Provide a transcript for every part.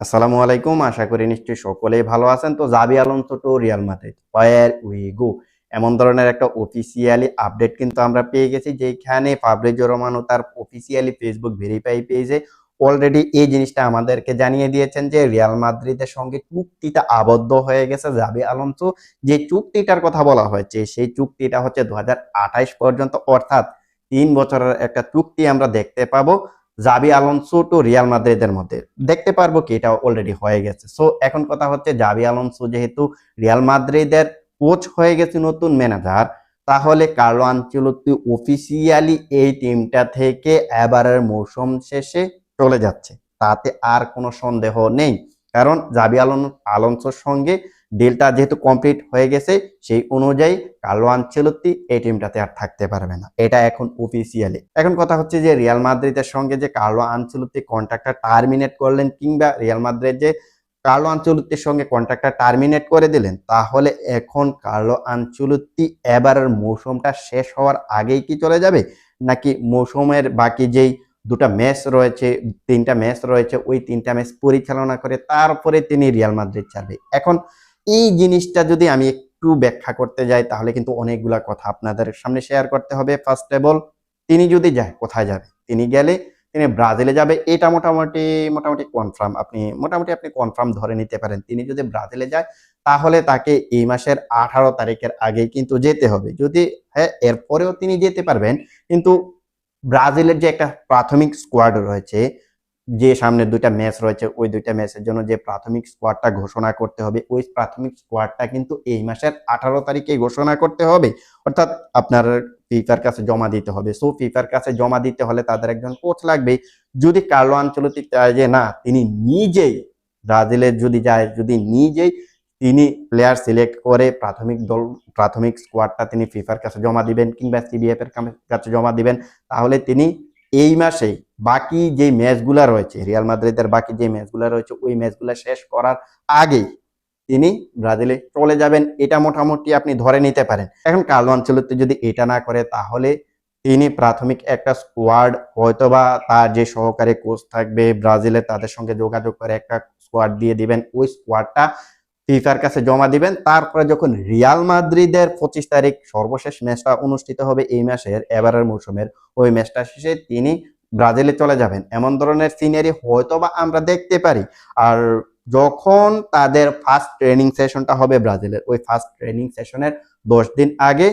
আসসালামু আলাইকুম। আশা করি নিশ্চয়ই সকলেই ভালো আছেন। তো Xabi Alonso to Real Madrid here we go এমন ধরনের একটা অফিসিয়ালি আপডেট কিন্তু আমরা পেয়ে গেছি যেখানে ফাবরিজো রোমানো তার অফিসিয়ালি ফেসবুক ভেরিফাই পেজে অলরেডি এই জিনিসটা আমাদেরকে জানিয়ে দিয়েছেন যে রিয়াল মাদ্রিদের সঙ্গে চুক্তিটা আবদ্ধ হয়ে গেছে জাবি আলonso যে চুক্তিটার কথা বলা হয়েছে, সেই চুক্তিটা হচ্ছে দু পর্যন্ত, অর্থাৎ তিন বছরের একটা চুক্তি আমরা দেখতে পাবো। জাবি আলonso টু রিয়াল মাদ্রিদের মধ্যে। দেখতে পারব কি এটা অলরেডি হয়ে গেছে। সো এখন কথা হচ্ছে জাবি আলonso যেহেতু রিয়াল মাদ্রিদের কোচ হয়ে গেছে নতুন ম্যানেজার তাহলে কার্লো আনচেলত্তি অফিসিয়ালি এই টিমটা থেকে এবারের মৌসুম শেষে চলে যাচ্ছে। তাতে আর কোনো সন্দেহ নেই। কারণ জাবি আলন আলonsoর সঙ্গে ডিলটা যেহেতু কমপ্লিট হয়ে গেছে, সেই অনুযায়ী কার্লো আনচেলত্তি এই টিমটাতে আর থাকতে পারবে না। এটা এখন অফিসিয়ালি এখন কথা হচ্ছে যে রিয়াল মাদ্রিদের সঙ্গে যে কার্লো আনচেলত্তি কন্ট্রাক্টটা টার্মিনেট করলেন কিংবা রিয়াল মাদ্রিদ যে কার্লো আনচেলত্তির সঙ্গে কন্ট্রাক্টটা টার্মিনেট করে দিলেন, তাহলে এখন কার্লো আনচেলত্তি এবারের মৌসুমটা শেষ হওয়ার আগেই কি চলে যাবে? নাকি মৌসুমের বাকি যেই দুটা ম্যাচ রয়েছে, তিনটা ম্যাচ রয়েছে, ওই তিনটা ম্যাচ পরিচালনা করে তারপরে তিনি রিয়াল মাদ্রিদ ছাড়বে। এখন এই জিনিসটা যদি আমি একটু ব্যাখ্যা করতে যাই, তাহলে কিন্তু অনেকগুলা কথা আপনাদের সামনে শেয়ার করতে হবে। ফার্স্ট অফ অল তিনি যদি যায়, কোথায় যাবে? তিনি গেলে, তিনি ব্রাজিলে যাবে, এটা মোটামুটি মোটামুটি কনফার্ম আপনি, মোটামুটি আপনি কনফার্ম ধরে নিতে পারেন। তিনি যদি ব্রাজিলে যায়, তাহলে তাকে এই মাসের আঠারো তারিখের আগে কিন্তু যেতে হবে। যদি হ্যাঁ এরপরেও তিনি যেতে পারবেন, কিন্তু ব্রাজিলের যে একটা প্রাথমিক স্কোয়াড রয়েছে যে সামনে দুইটা ম্যাচ রয়েছে, ওই দুইটা ম্যাচের জন্য যে প্রাথমিক স্কোয়াডটা ঘোষণা করতে হবে, ওই প্রাথমিক স্কোয়াডটা কিন্তু এই মাসের আঠারো তারিখে ঘোষণা করতে হবে। অর্থাৎ আপনার ফিফার কাছে জমা দিতে হবে। সো ফিফার কাছে জমা দিতে হলে তাদের একজন কোচ লাগবে যদি কার্লো আঞ্চলিক চায় যে না, তিনি নিজেই ব্রাজিলের যদি যায়, যদি নিজেই তিনি প্লেয়ার সিলেক্ট করে প্রাথমিক দল, প্রাথমিক স্কোয়াডটা তিনি ফিফার কাছে জমা দিবেন কিংবা সিবিএফ এর কাছে জমা দিবেন, তাহলে তিনি এই মাসেই বাকি যে ম্যাচগুলা রয়েছে, রিয়াল মাদ্রিদের বাকি যে ম্যাচগুলা রয়েছে, ওই ম্যাচগুলা শেষ করার আগেই তিনি ব্রাজিলে চলে যাবেন। এটা মোটামুটি আপনি ধরে নিতে পারেন। এখন কালো আঞ্চলিক যদি এটা না করে, তাহলে তিনি প্রাথমিক একটা স্কোয়াড হয়তোবা তার যে সহকারী কোচ থাকবে, ব্রাজিলে তাদের সঙ্গে যোগাযোগ করে একটা স্কোয়াড দিয়ে দিবেন। ওই স্কোয়াডটা ফিফার কাছে জমা দিবেন। তারপরে যখন রিয়াল মাদ্রিদের পঁচিশ তারিখ সর্বশেষ ম্যাচটা অনুষ্ঠিত হবে এই মাসের এবারের মৌসুমের, ওই ম্যাচটা শেষে তিনি ব্রাজিলে চলে যাবেন। এমন ধরনের সিনারি হয়তো বা আমরা দেখতে পারি। আর যখন তাদের ফার্স্ট ট্রেনিং সেশনটা হবে ব্রাজিলের, ওই ফার্স্ট ট্রেনিং সেশনের দশ দিন আগে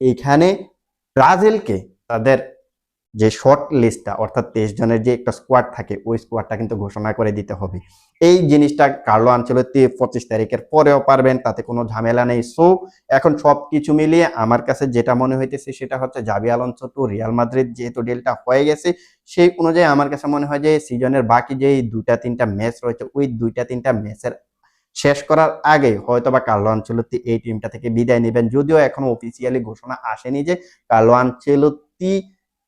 এইখানে ব্রাজিলকে তাদের যে শর্ট লিস্টটা অর্থাৎ তেইশ জনের যে একটা স্কোয়াড থাকে, ওই স্কোয়াডটা কিন্তু ঘোষণা করে দিতে হবে। এই জিনিসটা কার্লো আঞ্চলতি পঁচিশ তারিখের পরেও পারবেন, তাতে কোনো ঝামেলা নেই। সো এখন সব কিছু মিলিয়ে আমার কাছে যেটা মনে হইতেছে সেটা হচ্ছে Xabi Alonso to Real Madrid, যেহেতু ডিলটা হয়ে গেছে, সেই অনুযায়ী আমার কাছে মনে হয় যে সিজনের বাকি যে দুইটা তিনটা ম্যাচ রয়েছে, ওই দুইটা তিনটা ম্যাচের শেষ করার আগে হয়তো বা কার্লো আঞ্চলতি এই টিমটা থেকে বিদায় নেবেন। যদিও এখনও অফিসিয়ালি ঘোষণা আসেনি যে কার্লো আঞ্চলতি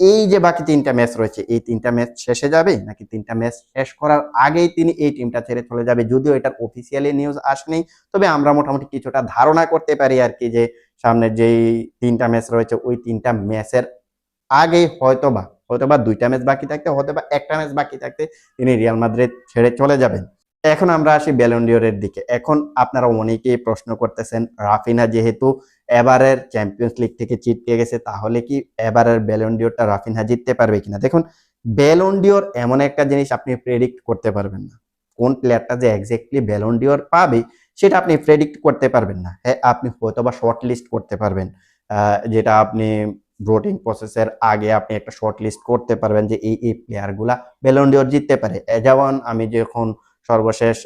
এই যে বাকি তিনটা ম্যাচ রয়েছে, এই তিনটা ম্যাচ শেষে যাবে নাকি তিনটা ম্যাচ শেষ করার আগেই তিনি এই টিমটা ছেড়ে চলে যাবে? যদিও এটার অফিসিয়ালি নিউজ আসেনি, তবে আমরা মোটামুটি কিছুটা ধারণা করতে পারি আর কি যে সামনের যেই তিনটা ম্যাচ রয়েছে, ওই তিনটা ম্যাচের আগেই হয়তোবা হয়তোবা দুইটা ম্যাচ বাকি থাকতে, হয়তোবা একটা ম্যাচ বাকি থাকতে তিনি রিয়াল মাদ্রিদ ছেড়ে চলে যাবেন। এখন আমরা আসি ব্যালন্ডিওরের দিকে। এখন আপনারা অনেকেই প্রশ্ন করতেছেন, রাফিনা যেহেতু এবারের চ্যাম্পিয়ন্স লিগ থেকে চিটকে গেছে, তাহলে কি এবারের ব্যালন্ডিওরটা রাফিনহা জিততে পারবে কিনা? দেখুন ব্যালন্ডিওর এমন একটা জিনিস আপনি প্রেডিক্ট করতে পারবেন না। কোন প্লেয়ারটা যে এক্স্যাক্টলি ব্যালন্ডিওর পাবে, সেটা আপনি প্রেডিক্ট করতে পারবেন না। হ্যাঁ আপনি হয়তো বা শর্ট লিস্ট করতে পারবেন। যেটা আপনি ভোটিং প্রসেসের আগে আপনি একটা শর্ট লিস্ট করতে পারবেন যে এই এই প্লেয়ারগুলা ব্যালন্ডিওর জিততে পারে। যেমন আমি যখন সর্বশেষ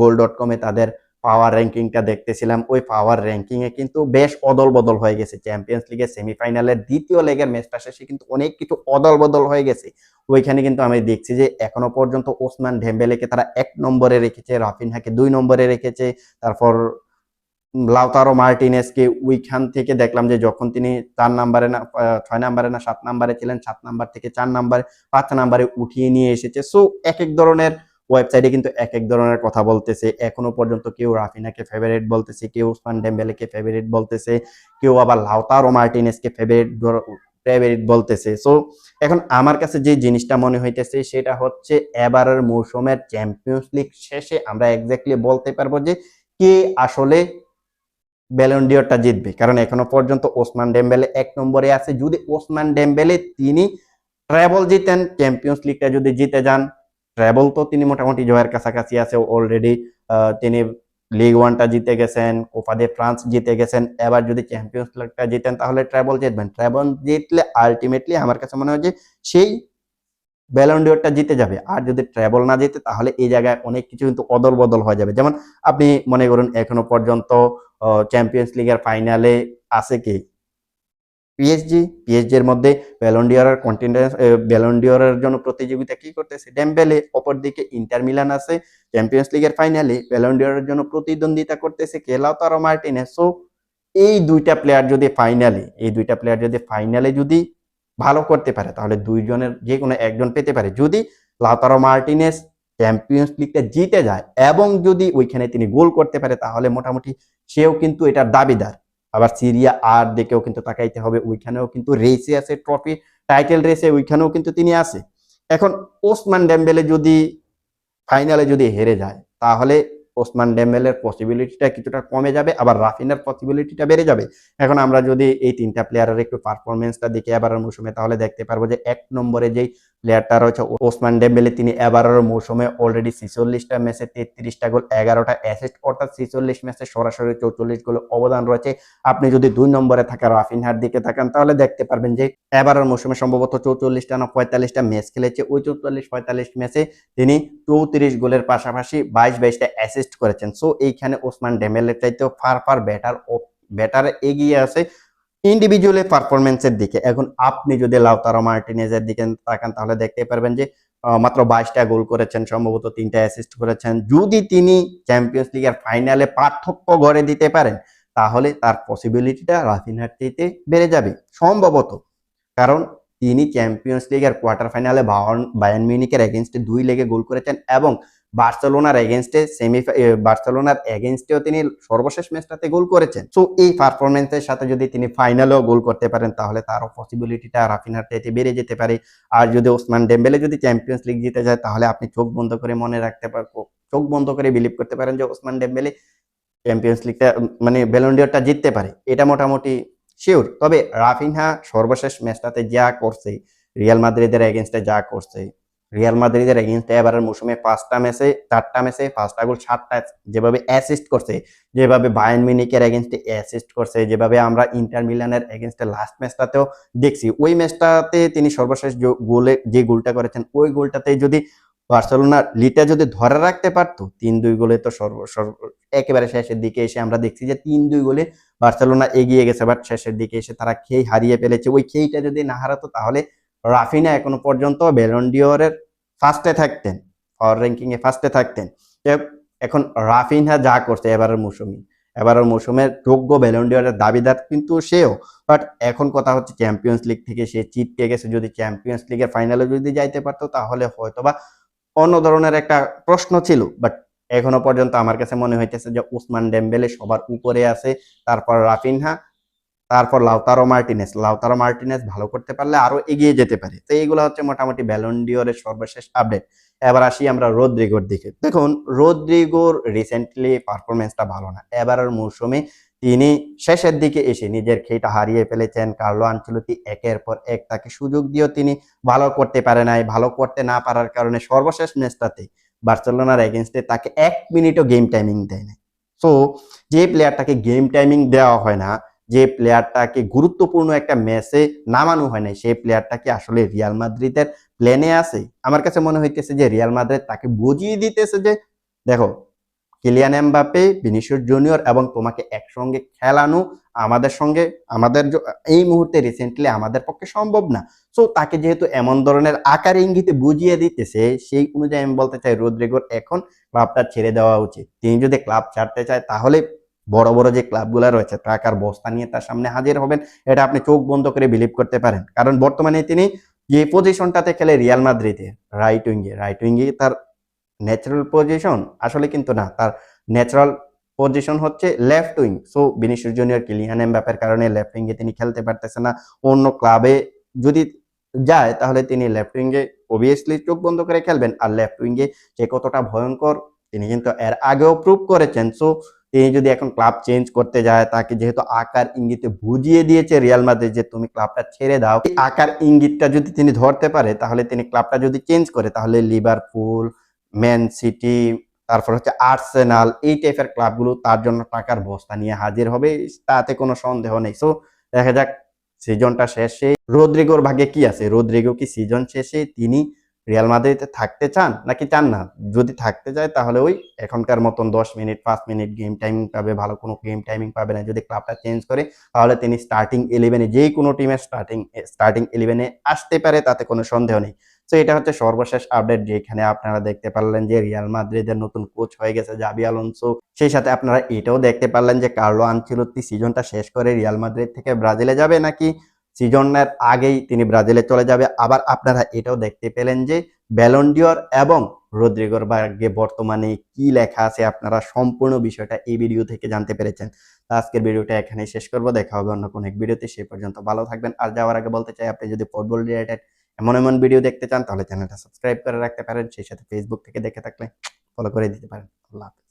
গোল ডট কমে তাদের পাওয়ার র্যাঙ্কিংটা দেখতেছিলাম, ওই পাওয়ার র্যাঙ্কিং এ কিন্তু বেশ অদল বদল হয়ে গেছে। চ্যাম্পিয়ন্স লিগের সেমিফাইনালের দ্বিতীয় লেগের ম্যাচটা শেষে কিন্তু অনেক কিছু অদল বদল হয়ে গেছে। ওইখানে কিন্তু আমি দেখছি যে এখনও পর্যন্ত ওসমান ঢেম্বেলেকে তারা এক নম্বরে রেখেছে, রাফিনহাকে দুই নম্বরে রেখেছে, তারপর লাউতারো মার্টিনেসকে ওইখান থেকে দেখলাম যে যখন তিনি চার নাম্বারে না ছয় নাম্বারে না, সাত নাম্বারে ছিলেন, সাত নাম্বার থেকে চার নাম্বারে, পাঁচ নাম্বারে উঠিয়ে নিয়ে এসেছে। সো এক এক ধরনের ওয়েবসাইটে কিন্তু এক এক ধরনের কথা বলতেছে। এখনও পর্যন্ত কেউ রাফিনাকে ফেভারিট বলতেছে, কেউ উসমান ডেম্বেলেকে ফেভারিট বলতেছে, কেউ আবার লাউতারো মার্টিনেসকে ফেভারিট ফেভারিট বলতেছে। সো এখন আমার কাছে যে জিনিসটা মনে হইতেছে সেটা হচ্ছে এবারের মৌসুমের চ্যাম্পিয়ন্স লিগ শেষে আমরা এক্স্যাক্টলি বলতে পারব যে কে আসলে ব্যালন্ডিয়রটা জিতবে। কারণ এখনও পর্যন্ত ওসমান ডেম্বেলে এক নম্বরে আছে। যদি ওসমান ডেম্বেলে তিনি ট্রাভেল জিতেন চ্যাম্পিয়ন্স লিগটা যদি জিতে যান ট্রাভেল তো তিনি মোটামুটি জয়ের কাছাকাছি আছে অলরেডি তিনি লিগ ওয়ানটা জিতে গেছেন কোপা দে ফ্রান্স জিতে গেছেন। এবার যদি চ্যাম্পিয়ন্স লিগটা জিতেন, তাহলে ট্রাভেল জিতবেন। ট্রাভেল জিতলে আলটিমেটলি আমার কাছে মনে হয় যে সেই ব্যালন্ডিওরটা জিতে যাবে। আর যদি ট্রাভেল না জিতে, তাহলে এই জায়গায় অনেক কিছু কিন্তু অদল বদল হয়ে যাবে। যেমন আপনি মনে করুন, এখনও পর্যন্ত চ্যাম্পিয়ন্স লিগের ফাইনালে আছে কি? পিএসজি এর মধ্যে ব্যালন্ডিয়রের কন্টিনেন্স ব্যালন্ডিয়রের জন্য প্রতিযোগিতা কি করতেছে? ডেম্বেলে অপরদিকে ইন্টার মিলান আছে চ্যাম্পিয়ন্স লিগের ফাইনালে ব্যালন্ডিয়রের জন্য প্রতিদ্বন্দ্বিতা করতেছে কে? লাউতারো মার্টিনেস সো এই দুইটা প্লেয়ার যদি ফাইনালে এই দুইটা প্লেয়ার যদি ফাইনালে যদি ভালো করতে পারে, তাহলে দুইজনের যে কোনো একজন পেতে পারে। যদি লাউতারো মার্টিনেস চ্যাম্পিয়ন্স লিগটা জিতে যায় এবং যদি ওইখানে তিনি গোল করতে পারে, তাহলে মোটামুটি সেও কিন্তু এটার দাবিদার। আবার সিরিয়া আর দিকেও কিন্তু তাকাইতে হবে, ওইখানেও কিন্তু রেসে আছে ট্রফি টাইটেল রেসে ওইখানেও কিন্তু তিনি আছে। এখন ওসমান ডেম্বেলে যদি ফাইনালে যদি হেরে যায়, তাহলে ওসমান ডেম্বেলের পসিবিলিটিটা কিছুটা কমে যাবে, আবার রাফিনার পসিবিলিটিটা বেড়ে যাবে। এখন আমরা যদি এই তিনটা প্লেয়ারের একটু পারফরমেন্সটা দেখি এবারের মৌসুমে, তাহলে দেখতে পারব যে এক নম্বরে যেই প্লেয়ারটা রয়েছে ওসমান ডেম্বেলে তিনি এবারের মৌসুমে অলরেডি ছিচল্লিশটা ম্যাচে তেত্রিশটা গোল, এগারোটা অ্যাসিস্ট অর্থাৎ ছিচল্লিশ ম্যাচে সরাসরি চৌচল্লিশ গোল অবদান রয়েছে। আপনি যদি দুই নম্বরে থাকা রাফিনহার দিকে থাকেন, তাহলে দেখতে পারবেন যে এবারের মৌসুমে সম্ভবত চৌচল্লিশটা না পঁয়তাল্লিশটা ম্যাচ খেলেছে। ওই চৌচল্লিশ, পঁয়তাল্লিশ ম্যাচে তিনি চৌত্রিশ গোলের পাশাপাশি বাইশ, বাইশটা অ্যাসিস্ট করেছেন। সো এইখানে ওসমান ডেমেলের চাইতেও ফার ফার বেটার বেটার এগিয়ে আছে। ইন্ডিভিজুয়ালি পারফরমেন্সের দিকে। এখন আপনি যদি লাউতারো মার্টিনেজের দিকে তাকান, তাহলে দেখতে পারবেন যে মাত্র বাইশটা গোল করেছেন, সম্ভবত তিনটা অ্যাসিস্ট করেছেন। যদি তিনি চ্যাম্পিয়ন্স লিগের ফাইনালে পার্থক্য গড়ে দিতে পারেন, তাহলে তার পসিবিলিটিটা রাফিনহার চাইতে বেড়ে যাবে, সম্ভবত। কারণ তিনি চ্যাম্পিয়ন্স লিগের কোয়ার্টার ফাইনালে বায়ান মিউনিকের এগেনস্টে দুই লেগে গোল করেছেন এবং বার্সেলোনার এগেনস্টে সেমি বার্সেলোনার এগেনস্টেও তিনি সর্বশেষ ম্যাচটাতে গোল করেছেন। সো এই পারফরমেন্সের সাথে যদি তিনি ফাইনালেও গোল করতে পারেন, তাহলে তারও পসিবিলিটিটা রাফিনহার চাইতে বেড়ে যেতে পারে। আর যদি ওসমান ডেম্বেলে যদি চ্যাম্পিয়ন্স লিগ জিতে যায়, তাহলে আপনি চোখ বন্ধ করে মনে রাখতে পার চোখ বন্ধ করে বিলিভ করতে পারেন যে ওসমান ডেম্বেলে চ্যাম্পিয়ন্স লিগটা মানে বেলন্ডিয়রটা জিততে পারে। এটা মোটামুটি শিওর তবে রাফিনহা সর্বশেষ ম্যাচটাতে যা করছে রিয়াল মাদ্রিদের এগেনস্টে যা করছে রিয়াল মাদ্রিদের এগেনস্টে এবারের মৌসুমে পাঁচটা ম্যাচে, চারটা ম্যাচে পাঁচটা গোল, সাতটা যেভাবে অ্যাসিস্ট করছে, যেভাবে বায়ান মিনিকের এগেনস্টে অ্যাসিস্ট করছে, যেভাবে আমরা ইন্টার মিলানের এগেনস্টে লাস্ট ম্যাচটাতেও দেখছি। ওই ম্যাচটাতে তিনি সর্বশেষ গোলে যে গোলটা করেছেন, ওই গোলটাতে যদি বার্সেলোনা লিটা যদি ধরে রাখতে পারতো তিন দুই গোলে তো সর্ব সর্ব একেবারে শেষের দিকে এসে আমরা দেখছি যে তিন দুই গোলে বার্সেলোনা এগিয়ে গেছে বাট শেষের দিকে এসে তারা খেই হারিয়ে ফেলেছে। ওই খেইটা যদি না হারাতো, তাহলে রাফিনা এখনও পর্যন্ত বেলন্ডিওরের ফার্স্টে থাকতেন পাওয়ার র্যাঙ্কিং এ ফার্স্টে থাকতেন। এখন রাফিনহা যা করছে এবারের মৌসুমে, এবারের মৌসুমের যোগ্য ব্যালন্ডিয়রের দাবিদার কিন্তু সেও। বাট এখন কথা হচ্ছে চ্যাম্পিয়ন্স লিগ থেকে সে চিটকে গেছে। যদি চ্যাম্পিয়ন্স লিগের ফাইনালে যদি যাইতে পারতো, তাহলে হয়তো বা অন্য ধরনের একটা প্রশ্ন ছিল। বাট এখনও পর্যন্ত আমার কাছে মনে হইতেছে যে, উসমান ডেম্বেলে সবার উপরে আছে। তারপর রাফিনহা তারপর লাউতারো মার্টিনেস। লাউতারো মার্টিনেস ভালো করতে পারলে আরও এগিয়ে যেতে পারে। তো এইগুলো হচ্ছে মোটামুটি ব্যালন্ডিওরের সর্বশেষ আপডেট এবার আসি আমরা রোদ্রিগোর দিকে। দেখুন, রোদ্রিগোর রিসেন্টলি পারফরমেন্সটা ভালো না। এবারের মৌসুমে তিনি শেষের দিকে এসে নিজের খেইটা হারিয়ে ফেলেছেন। কার্লো আনচলতি একের পর এক তাকে সুযোগ দিয়েও তিনি ভালো করতে পারে নাই। ভালো করতে না পারার কারণে সর্বশেষ ম্যাচটাতে বার্সেলোনার এগেনস্টে তাকে এক মিনিটও গেম টাইমিং দেয় না সো যে প্লেয়ারটাকে গেম টাইমিং দেওয়া হয় না যে প্লেয়ারটাকে গুরুত্বপূর্ণ একটা ম্যাচে নামানো হয় না সেই প্লেয়ারটাকে আসলে রিয়াল মাদ্রিদের প্লেনে আছে। আমার কাছে মনে হইতেছে যে রিয়াল মাদ্রিদ তাকে বুঝিয়ে দিতেছে যে, দেখো কিলিয়ান এমবাপে ভিনিসিয়াস জুনিয়র এবং তোমাকে একসঙ্গে খেলানো আমাদের সঙ্গে, আমাদের এই মুহূর্তে রিসেন্টলি আমাদের পক্ষে সম্ভব না। সো তাকে যেহেতু এমন ধরনের আকার ইঙ্গিতে বুঝিয়ে দিতেছে, সেই অনুযায়ী আমি বলতে চাই, রোদ্রিগোর এখন ক্লাবটা ছেড়ে দেওয়া উচিত। তিনি যদি ক্লাব ছাড়তে চায়, তাহলে বড় বড় যে ক্লাবগুলো রয়েছে টাকার বস্তা নিয়ে তার সামনে হাজির হবেন, এটা আপনি চোখ বন্ধ করে বিলিভ করতে পারেন। কারণ বর্তমানে তিনি যে পজিশনটাতে খেলে রিয়াল মাদ্রিদে রাইট উইঙ্গে রাইট উইঙ্গে তার ন্যাচারাল পজিশন আসলে কিন্তু না, তার ন্যাচারাল পজিশন হচ্ছে left wing so Vinicius Junior Kylian এমবাপের কারণে লেফট উইঙ্গে তিনি খেলতে পারতেছে না, অন্য ক্লাবে যদি যায়, তাহলে তিনি লেফট উইঙ্গে অবভিয়াসলি চোখ বন্ধ করে খেলবেন। আর লেফট উইঙ্গে যে কতটা ভয়ঙ্কর, তিনি কিন্তু এর আগেও প্রুভ করেছেন। সো তিনি যদি এখন ক্লাব চেঞ্জ করতে যায়, তাকে যেহেতু আকার ইঙ্গিতে বুঝিয়ে দিয়েছে রিয়াল মাদ্রিদ যে তুমি ক্লাবটা ছেড়ে দাও আকার ইঙ্গিতটা যদি তিনি ধরতে পারে, তাহলে তিনি ক্লাবটা যদি চেঞ্জ করে, তাহলে লিভারপুল ম্যান সিটি তারপর হচ্ছে আর্সেনাল এই টাইপের ক্লাবগুলো তার জন্য টাকার বস্তা নিয়ে হাজির হবে, তাতে কোনো সন্দেহ নেই। সো দেখা যাক সিজনটা শেষে, রোদ্রিগোর ভাগে কি আছে? রোদ্রিগো কি সিজন শেষে? তিনি রিয়াল মাদ্রিদে থাকতে চান নাকি চান না? যদি থাকতে চায় তাহলে ওই এখনকার মতন দশ মিনিট, পাঁচ মিনিট গেম টাইমিং পাবে, ভালো কোনো গেম টাইমিং পাবে না। যদি ক্লাবটা চেঞ্জ করে, তাহলে তিনি স্টার্টিং ইলেভেনে যে কোনো টিমের স্টার্টিং স্টার্টিং ইলেভেনে আসতে পারে, তাতে কোনো সন্দেহ নেই। তো এটা হচ্ছে সর্বশেষ আপডেট যেখানে আপনারা দেখতে পারলেন যে রিয়াল মাদ্রিদের নতুন কোচ হয়ে গেছে জাবি আলোনসো সেই সাথে আপনারা এটাও দেখতে পারলেন যে কার্লো আনচেলত্তি সিজনটা শেষ করে রিয়াল মাদ্রিদ থেকে ব্রাজিলে যাবে নাকি? সিজনের আগেই তিনি ব্রাজিলে চলে যাবে। আবার আপনারা এটাও দেখতে পেলেন যে ব্যালন্ডিওর এবং রদ্রিগোর ভাগ্যে বর্তমানে কি লেখা আছে আপনারা সম্পূর্ণ বিষয়টা এই ভিডিও থেকে জানতে পেরেছেন। তো আজকের ভিডিওটা এখানেই শেষ করব। দেখা হবে অন্য কোনো এক ভিডিওতে সেই পর্যন্ত ভালো থাকবেন। আর যাওয়ার আগে বলতে চাই, আপনি যদি ফুটবল রিলেটেড এমন এমন ভিডিও দেখতে চান, তাহলে চ্যানেলটা সাবস্ক্রাইব করে রাখতে পারেন। সেই সাথে ফেসবুক থেকে দেখে থাকলে ফলো করে দিতে পারেন। আল্লাহ।